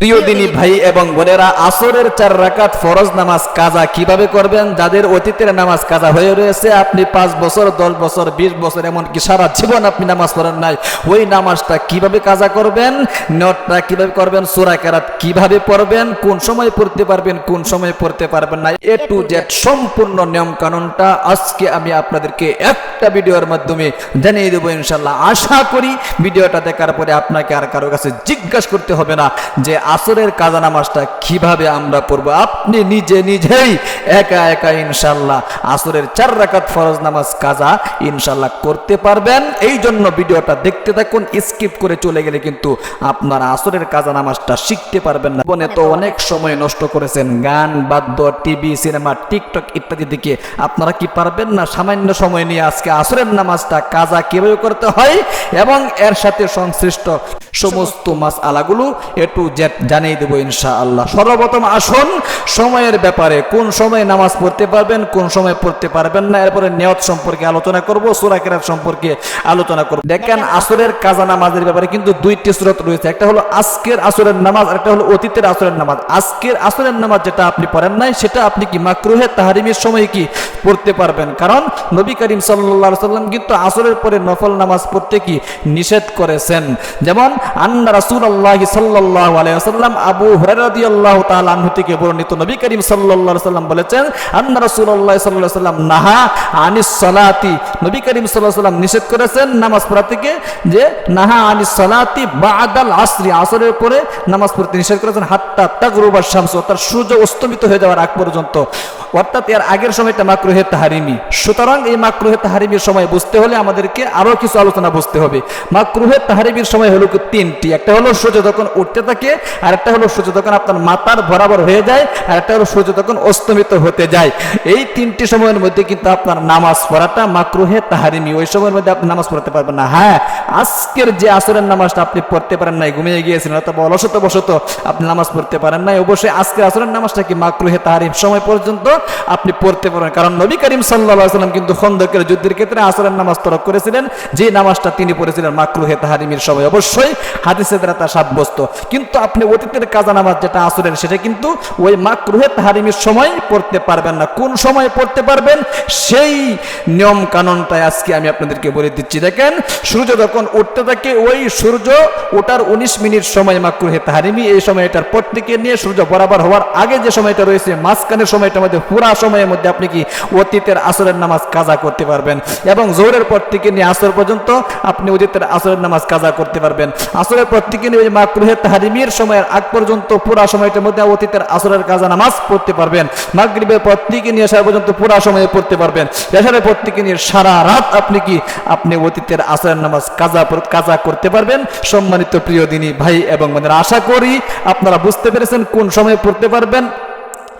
প্রিয় দিনী ভাই এবং বোনেরা, আসরের চার রাকাত ফরজ নামাজ কাজা কীভাবে করবেন? যাদের অতীতের নামাজ কাজা হয়ে রয়েছে, আপনি পাঁচ বছর, দশ বছর, বিশ বছর এমনকি সারা জীবন আপনি নামাজ পড়েন নাই। ওই নামাজটা কীভাবে কাজা করবেন? নটটা কীভাবে করবেন? সুরা কেরাত কীভাবে পড়বেন? কোন সময় পড়তে পারবেন, কোন সময় পড়তে পারবেন না। এ টু জেড সম্পূর্ণ নিয়ম কানুনটা আজকে আমি আপনাদেরকে একটা ভিডিওর মাধ্যমে জানিয়ে দেবো ইনশাল্লাহ আশা করি ভিডিওটা দেখার পরে আপনাকে আর কারও কাছে জিজ্ঞাসা করতে হবে না যে আসরের কাজা নামাজটা কীভাবে আমরা পড়ব? আপনি নিজে নিজেই একা একা ইনশাল্লাহ আসরের চার রাকাত ফরজ নামাজ কাজা ইনশাল্লাহ করতে পারবেন। এই জন্য ভিডিওটা দেখতে থাকুন, স্কিপ করে চলে গেলে কিন্তু আপনার আসরের কাজা নামাজটা শিখতে পারবেন না। বনে তো অনেক সময় নষ্ট করেছেন, গান, বাদ্য, টিভি, সিনেমা, টিকটক ইত্যাদি দিকে আপনারা কি পারবেন না? সামান্য সময় নিয়ে আজকে আসরের নামাজটা কাজা কীভাবে করতে হয়? এবং এর সাথে সংশ্লিষ্ট সমস্ত মাস আলাগুলো একটু জানিয়ে দেবো ইনশা আল্লাহ সর্বপ্রথম আসুন, সময়ের ব্যাপারে, কোন সময় নামাজ পড়তে পারবেন, কোন সময় পড়তে পারবেন না, এরপরে নিয়ত সম্পর্কে আলোচনা করব, সুরা কেরাত সম্পর্কে আলোচনা করব। দেখেন, আসরের কাজা নামাজের ব্যাপারে কিন্তু দুইটি স্রোত রয়েছে, একটা হলো আজকের আসরের নামাজ একটা হলো অতীতের আসরের নামাজ। আজকের আসরের নামাজ যেটা আপনি পড়েন নাই, সেটা আপনি কি মাকরুহে তাহারিমের সময় কি পড়তে পারবেন? কারণ নবী করিম সাল্লাল্লাহু সাল্লাম কিন্তু আসরের পরে নফল নামাজ পড়তে কি নিষেধ করেছেন। যেমন আন্না রাসূলুল্লাহ সাল্লাল্লাহু আলাইহি ওয়াসাল্লাম সূর্য অস্তমিত হয়ে যাওয়ার আগ পর্যন্ত। অর্থাৎ এর আগের সময়টা মাকরুহে তাহারিমি। সুতরাং এই মাকরুহে তাহারিমির সময় বুঝতে হলে আমাদেরকে আরও কিছু আলোচনা বুঝতে হবে। মাকরুহে তাহারিমির সময় হলো তিনটি, একটা হলো সূর্য যখন উঠতে থাকে আর একটা হলো সূর্য যখন আপনার মাথার বরাবর হয়ে যায় আর একটা হলো সূর্য যখন অস্তমিত হতে যায়। এই তিনটি সময়ের মধ্যে কিন্তু আপনার নামাজ পড়াটা মাকরুহে তাহারিমি ওই সময়ের মধ্যে আপনি নামাজ পড়তে পারবেন না। হ্যাঁ আজকের যে আসরের নামাজটা আপনি পড়তে পারেন নাই, ঘুমিয়ে গিয়েছেন, অথবা অলসত বসত আপনি নামাজ পড়তে পারেন নাই, অবশ্যই আজকের আসরের নামাজটা কি মাকরুহে তাহারিম সময় পর্যন্ত আপনি পড়তে পারেন, কারণ নবী করিম সাল্লাহ সাল্লাম কিন্তু খন্দকের যুদ্ধের ক্ষেত্রে আসরের নামাজ তরক করেছিলেন, যে নামাজটা তিনি পড়েছিলেন মাকরুহে তাহারিমের সময়। অবশ্যই হাদিসের দ্বারা তা সাব্যস্ত কিন্তু আপনি অতীতের কাজা নামাজ যেটা আসরের, সেটা কিন্তু ওই মাকরুহে তাহারিমের সময় পড়তে পারবেন না। কোন সময় পড়তে পারবেন? সেই নিয়ম কানুনটাই আজকে আমি আপনাদেরকে বলে দিচ্ছি। দেখেন, সূর্য যখন উঠতে থাকে, ওই সূর্য ওটার উনিশ মিনিট সময় মাকরুহে তাহারিমি এই সময়টার পর থেকে নিয়ে সূর্য বরাবর হওয়ার আগে যে সময়টা রয়েছে, মাঝখানের সময়টার মধ্যে, পুরা সময়ের মধ্যে আপনি কি অতীতের আসরের নামাজ কাজা করতে পারবেন। এবং জোরের পর থেকে নিয়ে আসর পর্যন্ত আপনি অতীতের আসরের নামাজ কাজা করতে পারবেন। আসরের পর থেকে নিয়ে মাকরুহে তাহারিমির সময়ের আগ পর্যন্ত পুরা সময়টার মধ্যে অতীতের আসরের কাজা নামাজ পড়তে পারবেন। মাগরিবের পর নিয়ে আসার পর্যন্ত পুরা সময়ে পড়তে পারবেন। এসারের পর নিয়ে সারা রাত আপনি কি আপনি অতীতের আসরের নামাজ কাজা কাজা করতে পারবেন? সম্মানিত প্রিয় দিনী ভাই এবং বোনেরা, আশা করি আপনারা বুঝতে পেরেছেন কোন সময়ে পড়তে পারবেন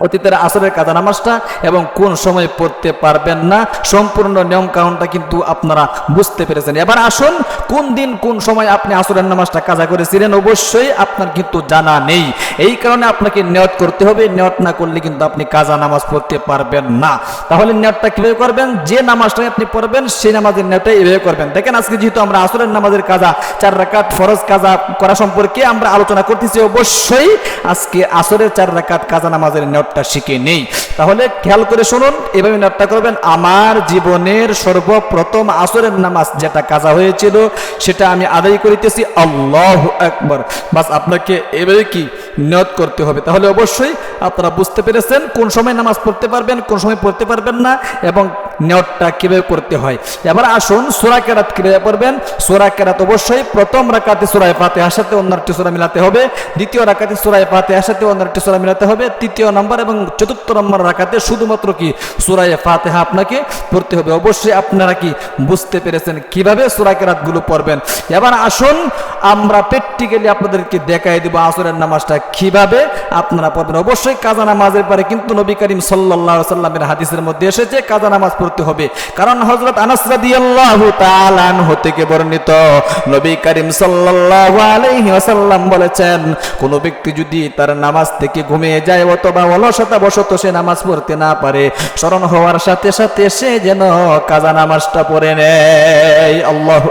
অতীতের আসরের কাজা নামাজটা এবং কোন সময় পড়তে পারবেন না। সম্পূর্ণ নিয়ম কানুনটা কিন্তু আপনারা বুঝতে পেরেছেন। এবার আসুন কোন দিন কোন সময় আপনি আসরের নামাজটা কাজা করেছিলেন, অবশ্যই আপনার কিন্তু জানা নেই। এই কারণে আপনাকে নিয়ত করতে হবে। নিয়ত না করলে কিন্তু আপনি কাজা নামাজ পড়তে পারবেন না। তাহলে নিয়তটা কীভাবে করবেন? যে নামাজটা আপনি পড়বেন, সেই নামাজের নিয়তটা এভাবে করবেন। দেখেন, আজকে যেহেতু আমরা আসরের নামাজের কাজা, চার রাকাত ফরজ কাজা করা সম্পর্কে আমরা আলোচনা করতেছি, অবশ্যই আজকে আসরের চার রাকাত কাজা নামাজের নিয়তটা শিখে নেই। তাহলে খেয়াল করে শুনুন, এভাবে নিয়তটা করবেন, আমার জীবনের সর্বপ্রথম আসরের নামাজ যেটা কাজা হয়েছিল, সেটা আমি আদায় করিতেছি, আল্লাহ একবার বাস আপনাকে এভাবে কি নিয়ত করতে হবে? তাহলে অবশ্যই আপনারা বুঝতে পেরেছেন কোন সময় নামাজ পড়তে পারবেন, কোন সময় পড়তে পারবেন না, এবং নিয়তটা কীভাবে করতে হয়? এবার আসুন সোরা কেরাত কীভাবে পড়বেন? সোরা কেরাত অবশ্যই প্রথম রাকাতে সোরায় পাতে আসাতে অন্য একটি সোরা মিলাতে হবে। দ্বিতীয় রাকাতে সোরায় পাতে আসাতে অন্য একটি সোরা মিলাতে হবে। তৃতীয় নম্বর এবং চতুর্থ নম্বর রাকাতে শুধুমাত্র কি সুরায় ফাতেহা আপনাকে পড়তে হবে। অবশ্যই আপনারা কি বুঝতে পেরেছেন কীভাবে সুরা কেরাতগুলো পড়বেন? এবার আসুন আমরা প্র্যাকটিক্যালি আপনাদেরকে দেখাই দেবো আসরের নামাজটা কীভাবে আপনারা পড়বেন। অবশ্যই কাজা নামাজের পরে কিন্তু নবী করিম সাল্লাহ সাল্লামের হাদিসের মধ্যে এসেছে, কাজা নামাজ পড়তে হবে। কারণ হজরত থেকে বর্ণিত নবী করিম ওয়াসাল্লাম বলেছেন, কোন ব্যক্তি যদি তার নামাজ থেকে ঘুমিয়ে যায় অথবা অলসতা বশত সে নামাজ পড়তে না পারে, স্মরণ হওয়ার সাথে সাথে সে যেন কাজা নামাজটা পড়ে নেয়। আল্লাহু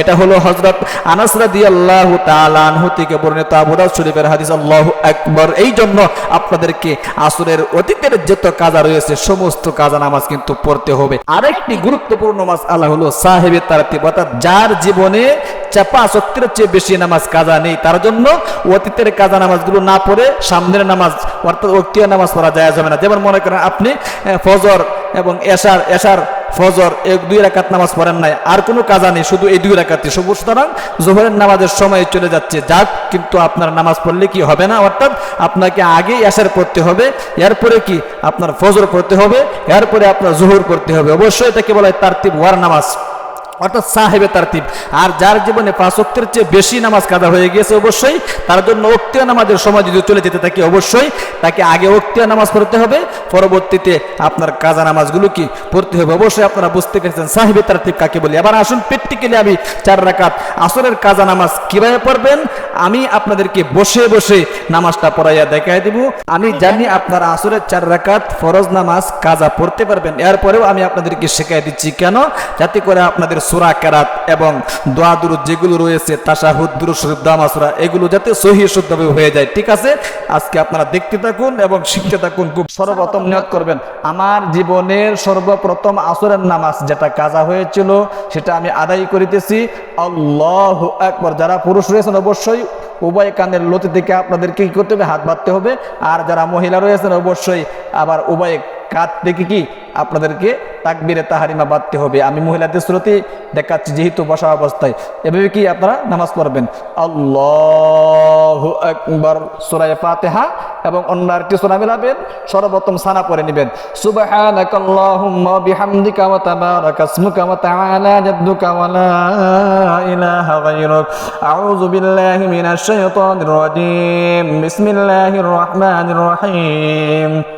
এটা হলো হযরত আনাস রাদিয়াল্লাহু তাআলা আনহু থেকে বর্ণিত আবু শরীফের হাদিস। আল্লাহু আকবার। এই জন্য আপনাদেরকে আসরের অতীতের যত কাজা রয়েছে, সমস্ত কাজা নামাজ কিন্তু পড়তে হবে। আরেকটি গুরুত্বপূর্ণ মাস আল্লাহ হলো সাহেবের তারাতিব, অর্থাৎ যার জীবনে চাপা সত্যের চেয়ে বেশি নামাজ কাজা নেই, তার জন্য অতীতের কাজা নামাজগুলো না পড়ে সামনের নামাজ, অর্থাৎ অক্তিয়া নামাজ পড়া যায় যাবে না। যেমন মনে করেন আপনি ফজর এবং এশার এশার ফজর এক, দুই রাকাত নামাজ পড়েন নাই। আর কোনো কাজা নেই, শুধু এই দুই রাকাতে সবুজ সুতরাং জোহরের নামাজের সময় চলে যাচ্ছে। যাক, কিন্তু আপনার নামাজ পড়লে কি হবে না? অর্থাৎ আপনাকে আগে এসার পড়তে হবে, এরপরে কি? আপনার ফজর পড়তে হবে, এরপরে আপনার জোহর পড়তে হবে। অবশ্যই এটাকে বলা হয় তার্তিব ওয়ার নামাজ। অর্থাৎ সাহেবে তারতিব। আর যার জীবনে পাঁচ অক্তের চেয়ে বেশি নামাজ কাদা হয়ে গিয়েছে অবশ্যই, তার জন্য অক্তিয়া নামাজের সময় যদি চলে যেতে থাকে অবশ্যই, তাকে আগে অক্তিয়া নামাজ পড়তে হবে, পরবর্তীতে আপনার কাজা নামাজগুলো কি পড়তে হবে অবশ্যই আপনারা বুঝতে পেরেছেন। সাহেবে তারতিব কাকে বলি? আবার আসুন প্র্যাকটিক্যালি আমি চার রাকাত আসরের কাজা নামাজ কীভাবে পড়বেন? আমি আপনাদেরকে বসে বসে নামাজটা পড়াইয়া দেখাই দিব। আমি জানি আপনারা আসরের চার রাকাত ফরজ নামাজ কাজা পড়তে পারবেন। এরপরেও আমি আপনাদেরকে শেখাই দিচ্ছি কেন? যাতে করে আপনাদের সুরা কেরাত এবং দোয়া দুরুদ যেগুলো রয়েছে তাসাহুদ দুরু এগুলো যাতে সহি শুদ্ধভাবে হয়ে যায়। ঠিক আছে? আজকে আপনারা দেখতে থাকুন এবং শিখতে থাকুন। খুব সর্বপ্রথম নিয়ত করবেন, আমার জীবনের সর্বপ্রথম আসরের নামাজ যেটা কাজা হয়েছিল, সেটা আমি আদায় করিতেছি। আল্লাহ একবার যারা পুরুষ রয়েছেন অবশ্যই উভয় কানের লতি থেকে আপনাদেরকে কি করতে হবে? হাত বাঁধতে হবে। আর যারা মহিলা রয়েছেন, অবশ্যই আবার উভয় কাত থেকে কি আপনাদেরকে তাকবিরে তাহারিমা বাঁধতে হবে? আমি মহিলাদের শ্রুতি দেখাচ্ছি, যেহেতু বসা অবস্থায়। এভাবে কি আপনারা নামাজ পড়বেন? আল্লাহ একবার সুরায় ফাতেহা এবং অন্য আরেকটি সুরা মিলাবেন, সর্বপ্রথম সানা পরে নেবেন। রহিম।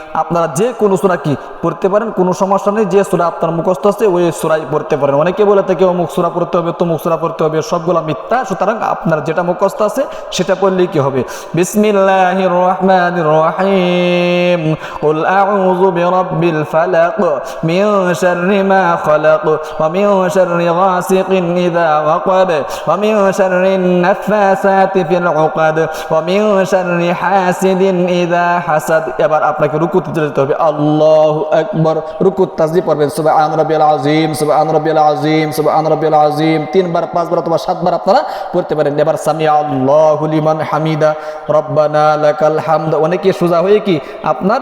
আপনারা যে কোনো সুরা কি পড়তে পারেন কোনো সমস্যা নেই যে সুরা আপনার মুখস্থ আছে ওই সুরাই পড়তে পারেন অনেকে বলে থাকে অমুক সুরা পড়তে হবে তমুক সুরা পড়তে হবে সবগুলো মিথ্যা সুতরাং আপনার যেটা মুখস্থ আছে সেটা পড়লেই কি হবে বিসমিল্লাহির রহমানির রহিম قل أعوذ برب الفلق من شر ما خلق ومن شر غاسق إذا وقب ومن شر النفاثات في العقد ومن شر حاسد إذا হাসাদ এবার আপনাকে রুকুতে যেতে হবে। আল্লাহ একবার সুবহান রাব্বিয়াল আযীম, সুবহান রাব্বিয়াল আযীম তিনবার, পাঁচবার অথবা সাতবার আপনারা পড়তে পারেন। এবার সামি আল্লাহু লিমান হামিদা। রব্বানা লাকাল হামদ। অনেকে সোজা হয়ে কি আপনার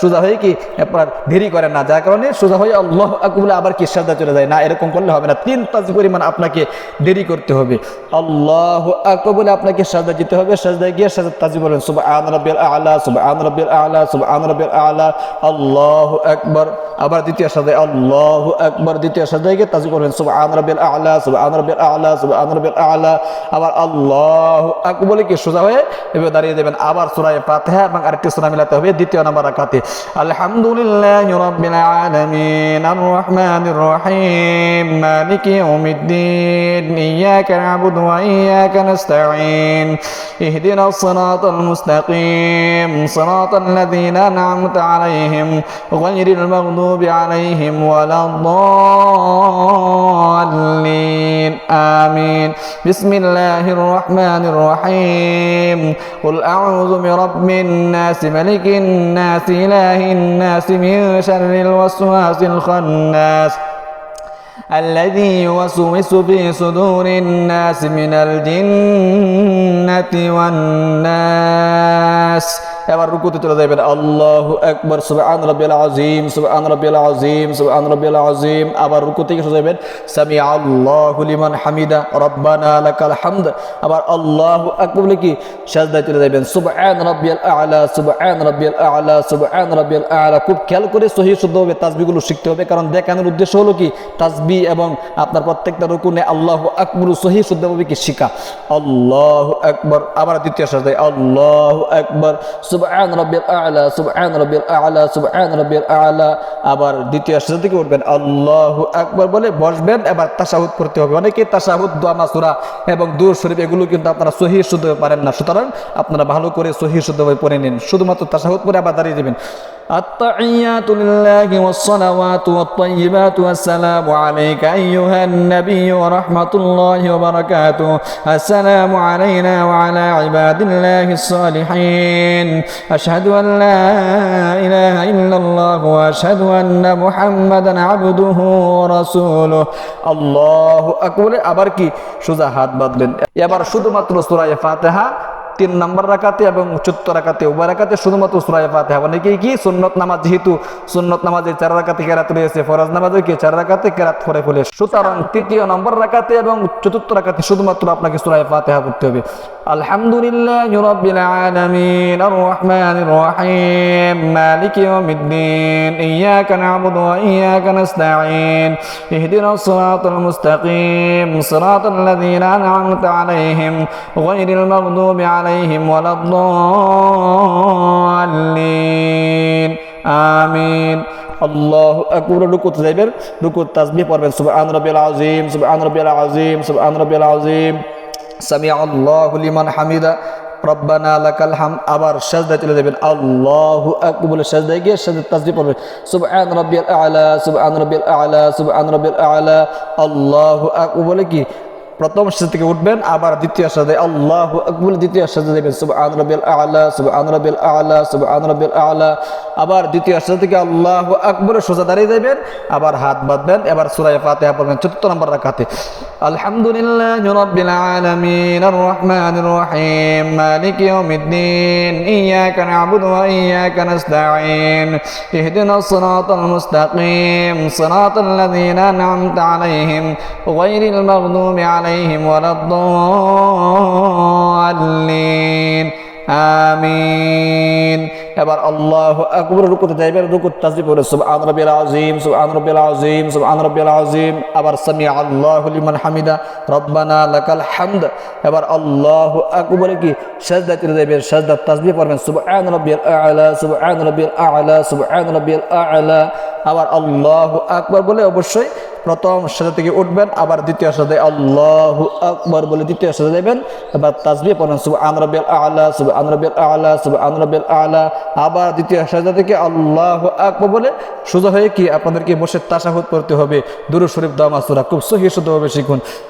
সোজা হয়ে কি আপনার দেরি করেন না। যার কারণে সোজা হয়ে আল্লাহ আকবুল আবার কি সাজদা চলে যায়। না, এরকম করলে হবে না। তিন তাজ পরিমাণ আপনাকে দেরি করতে হবে। আল্লাহ আকবুল আপনাকে সাজদা যেতে হবে। সাজদায় গিয়ে সাজদা তাজি বলেন রাব্বিয়াল আলা, সুবহান রাব্বিয়াল আলা, সুবহান রাব্বিয়াল আলা, আল্লাহু আকবার। আবার দ্বিতীয় সাজায় আল্লাহু আকবার, দ্বিতীয় সাজায় গিয়ে তাজি বলেন সুবহান রাব্বিয়াল আলা, সুবহান রাব্বিয়াল আলা, সুবহান রাব্বিয়াল আলা। আবার আল্লাহু আকবার বলে কি সোজা হয়ে এভাবে দাঁড়িয়ে দেবেন। আবার সূরা ফাতিহা এবং আরেকটি সূরা মিলাতে হবে দ্বিতীয় নম্বর রাকাতে। আলহামদুলিল্লাহি রাব্বিল আলামিন আর রহমানির রহিম, মালিকি ইয়াকা না'বুদু ওয়া ইয়াকা নাস্তাঈন, ইহদিনাস সিরাতাল মুস্তাকিম, সিরাতাল লাযীনা আন'আমতা أنعمت عليهم غير المغضوب عليهم ولا الضالين. آمين. بسم الله الرحمن الرحيم. قل أعوذ برب الناس ملك الناس إله الناس من شر الوسواس الخناس الذي يوسوس في صدور الناس من الجنة والناس এবার রুকুতে চলে যাবেন আল্লাহ একবার সুবহান রাব্বিয়াল আযীম, সুবহান রাব্বিয়াল আযীম, সুবহান রাব্বিয়াল আযীম। আবার রুকু থেকে যাবেন সামি আল্লাহু হামিদা, রব্বানা লাকাল হামদ। আবার আল্লাহু আকবার বলে কি? সাজদায় চলে যাবেন সুবহান রাব্বিয়াল আ'লা, সুবহান রাব্বিয়াল আ'লা, সুবহান রাব্বিয়াল আ'লা। খুব খেয়াল করে সহি শুদ্ধভাবে তাসবিহগুলো শিখতে হবে। কারণ দেখানোর উদ্দেশ্য হলো কি? তাসবি এবং আপনার প্রত্যেকটা রুকুনে আল্লাহু আকবার সহি শুদ্ধভাবে কি শিখা। আল্লাহু আকবার, আবার দ্বিতীয় সাজদায়, আল্লাহু আকবার সুবহান রাব্বিল আ'লা, সুবহান রাব্বিল আ'লা, সুবহান রাব্বিল আ'লা। আবার দ্বিতীয় সাজদা থেকে উঠবেন, আল্লাহু আকবার বলে বসবেন, এবার তাশাহুদ করতে হবে। অনেকে তাশাহুদ দোয়া মাসুরা এবং দূর শরীফ, এগুলো কিন্তু আপনারা সহি শুদ্ধ পারেন না। সুতরাং আপনারা ভালো করে সহি শুদ্ধভাবে পড়ে নিন। শুধুমাত্র তাশাহুদ পরে আবার দাঁড়িয়ে যাবেন। التحيات لله والصلوات والطيبات والسلام عليك أيها النبي ورحمة الله وبركاته السلام علينا وعلى عباد الله الصالحين أشهد أن لا إله إلا الله وأشهد أن محمدا عبده ورسوله الله أكبر আবার কি সোজা হাত বাঁধলেন এবার শুধুমাত্র সূরা ফাতিহা তিন নম্বর রাকাতে এবং চতুর্থ রাকাতে, উভয় রাকাতে শুধুমাত্র সুরায় ফাতিহা। অনেকেই কি সুন্নত নামাজ, যেহেতু সুন্নত নামাজে চার রাকাতে কেরাত রয়েছে, ফরজ নামাজে কি চার রাকাতে কেরাত করে ফেলে। সুতরাং তৃতীয় নম্বর রাখাতে এবং চতুর্থ রাকাতে শুধুমাত্র আপনাকে সুরায় ফাতিহা করতে হবে। আলহামদুলিল্লাহ রাব্বিল আলামিন আর রহমানির রহিম, মালিক ইয়াউমিদ্দিন, ইয়াকা না'বুদু ওয়া ইয়াকা নাস্তাঈন ইহদিনাস সিরাতাল মুস্তাকিম, সিরাতাল লাযীনা আন'আমতা আলাইহিম, গায়রিল মাগদুবি আলাইহিম ওয়ালাদ-দাল্লিন। আমিন। আল্লাহ আকবর। রুকুতে যাইবেন, রুকুত তাসবিহ পড়বেন। সুবহান রাব্বিয়াল আযীম, সুবহান রাব্বিয়াল আযীম, সুবহান রাব্বিয়াল আযীম। সামি আল্লাহু লিমান হামিদা। রব্বানা লাকাল হাম আবার সাজদায় চলে যাবেন আল্লাহু আকবার বলে সাজদায় গিয়ে সাজদা তাসবিহ পড়বেন। সুবহান রাব্বিয়াল আ'লা, সুবহান রাব্বিয়াল আ'লা, সুবহান রাব্বিয়াল আ'লা। আল্লাহু আকবার বলে কি? প্রথম সাজদা থেকে উঠবেন, আবার দ্বিতীয় সাজদায় আল্লাহু আকবার, দ্বিতীয় সাজদা দেবেন সুবহান রাব্বিয়াল আ'লা, সুবহান রাব্বিয়াল আ'লা, সুবহান রাব্বিয়াল আ'লা, আবার দ্বিতীয় সাজদা থেকে আল্লাহু আকবার, সোজা দাঁড়িয়ে যাবেন, আবার হাত বাঁধবেন, এবার সূরা ফাতিহা পড়বেন, চতুর্থ নম্বর রাকাতে। আলহামদুলিল্লাহ রাব্বিল আলামিন আর রহমানির রহিম, মালিক ইয়াউমিদ্দিন, ইয়াকা না'বুদু ওয়া ইয়াকা নাস্তাঈন ইহদিনাস সিরাতাল মুস্তাকিম সিরাতাল লাযীনা আন'আমতা আলাইহিম গায়রিল মাগদুবি আলাইহিম ওয়ালাদ-দাল্লিন। আমিন। এবার আল্লাহ আকবর রুকুতে যাইবেন রুকুত তাসবিহ পড়ে, সুবহান রাব্বিল আযীম, সুবহান রাব্বিল আযীম, সুবহান রাব্বিল আযীম। আবার সামি আল্লাহু লিমান হামিদা, রব্বানা লাকাল হামদ। এবার আল্লাহ আকবর কি? সাজদা চলে যাইবেন, সাজদা তাসবিহ পড়বেন, সুবহান রাব্বিল আ'লা, সুবহান রাব্বিল আ'লা, সুবহান রাব্বিল আ'লা। আবার আল্লাহ আকবর বলে অবশ্যই প্রথম সাজা থেকে উঠবেন, আবার দ্বিতীয় সাজায় আল্লাহ আকবর বলে দ্বিতীয় সাজা দেবেন, এবার তাজবি পড়েন শুভ আনরবিল আ'লা শুভ আনরবিল আ'লা শুভ আনরবিল আ'লা, আবার দ্বিতীয় সাজা থেকে আল্লাহ আকবর বলে সোজা হয়ে কি আপনাদেরকে বসে তাসাহুদ করতে হবে। দুরু শরীফ দামাসুরা সূরা খুব সহি শুদ্ধভাবে শিখুন।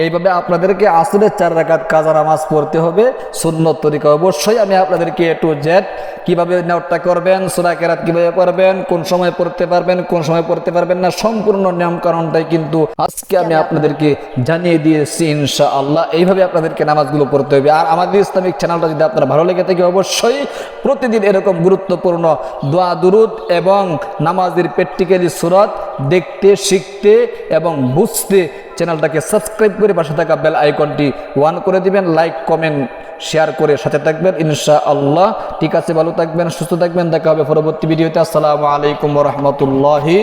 এইভাবে আপনাদেরকে আসরের চার রাকাত কাজা নামাজ পড়তে হবে। সুন্নত তরিকা অবশ্যই আমি আপনাদেরকে এ টু জেড কীভাবে নেওয়াটা করবেন, সুরা কেরাত কীভাবে পড়বেন, কোন সময় পড়তে পারবেন, কোন সময় পড়তে পারবেন না, সম্পূর্ণ নিয়ম কারণটাই কিন্তু আজকে আমি আপনাদেরকে জানিয়ে দিয়েছি ইনশা আল্লাহ এইভাবে আপনাদেরকে নামাজগুলো পড়তে হবে। আর আমাদের ইসলামিক চ্যানেলটা যদি আপনার ভালো লেগে থাকে, অবশ্যই প্রতিদিন এরকম গুরুত্বপূর্ণ দোয়া, দুরুদ এবং নামাজের প্র্যাকটিক্যালি সুরত দেখতে, শিখতে এবং বুঝতে চ্যানেলটাকে সাবস্ক্রাইব করে পাশে থাকা বেল আইকনটি ওয়ান করে দিবেন, লাইক, কমেন্ট, শেয়ার করে সাথে থাকবেন। ইনশা আল্লাহ ঠিক আছে, ভালো থাকবেন, সুস্থ থাকবেন। দেখা হবে পরবর্তী ভিডিওতে। আসসালামু আলাইকুম রহমতুল্লাহি